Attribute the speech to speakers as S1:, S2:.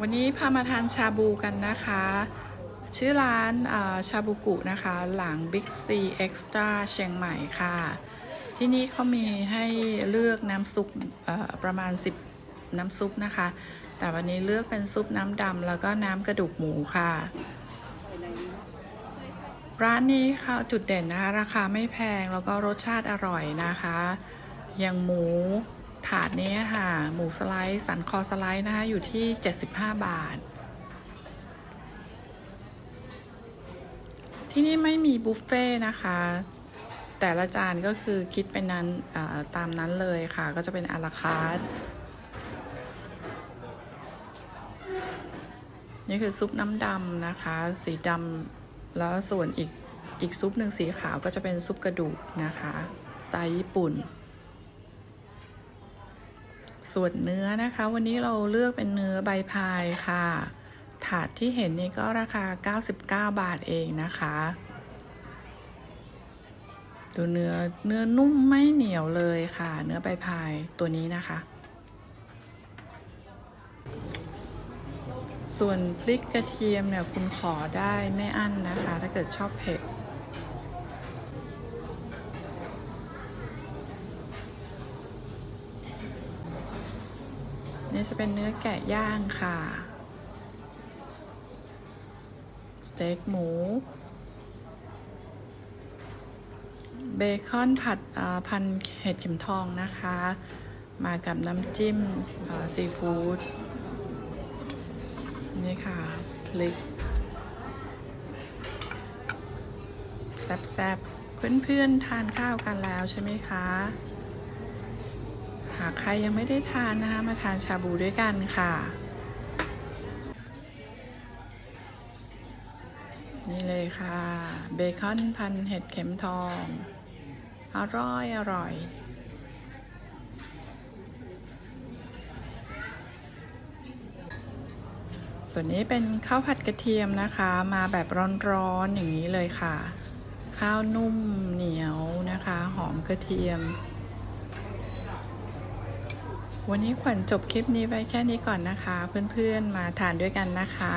S1: วันนี้พามาทานชาบูกันนะคะ ชื่อร้านชาบูกุนะคะ หลัง Big C Extra เชียงใหม่ค่ะ ที่นี่เขามีให้เลือกน้ำซุปประมาณ 10 น้ำซุปนะคะ แต่วันนี้เลือกเป็นซุปน้ำดำแล้วก็น้ำกระดูกหมูค่ะ ร้านนี้ค่ะจุดเด่นนะคะ ราคาไม่แพงแล้วก็รสชาติอร่อยนะคะ อย่างหมู ถาดนี้ค่ะ หมูสไลด์สันคอสไลด์นะคะ อยู่ที่ 75 บาท ที่นี่ไม่มีบุฟเฟ่ต์นะคะ แต่ละจานก็คือคิดเป็นนั้นตามนั้นเลยค่ะ ก็จะเป็นอาราคาร์ทนี่คือซุปน้ำดำนะคะ สีดำแล้วส่วนอีกอีกซุปหนึ่งสีขาวก็จะเป็นซุปกระดูกนะคะ สไตล์ญี่ปุ่น ส่วนเนื้อนะคะ วันนี้เราเลือกเป็นเนื้อใบพายค่ะ ถาดที่เห็นนี่ก็ราคา 99 บาทเองนะคะดูเนื้อเนื้อนุ่มไม่เหนียวเลยค่ะ เนื้อใบพายตัวนี้นะคะ ส่วนพริกกระเทียมเนี่ยคุณขอได้ไม่อั้นนะคะ ถ้าเกิดชอบเผ็ด นี่จะเป็นเนื้อแกะย่างค่ะ สเต็กหมู เบคอนผัดอ่าพันเห็ดเข็มทองนะคะ มากับน้ำจิ้มซีฟู้ด นี่ค่ะ พลิก แซ่บๆ เพื่อนๆ ทานข้าวกันแล้วใช่ไหมคะ หากใครยังไม่ได้ทานนะคะ มาทานชาบูด้วยกันค่ะ นี่เลยค่ะ เบคอนพันเห็ดเข็มทอง อร่อย อร่อยส่วนนี้เป็นข้าวผัดกระเทียมนะคะ มาแบบร้อนๆอย่างนี้เลยค่ะ ข้าวนุ่มเหนียวนะคะ หอมกระเทียม วันนี้ขวัญจบคลิปนี้ไว้แค่นี้ก่อนนะคะ เพื่อนๆมาทานด้วยกันนะคะ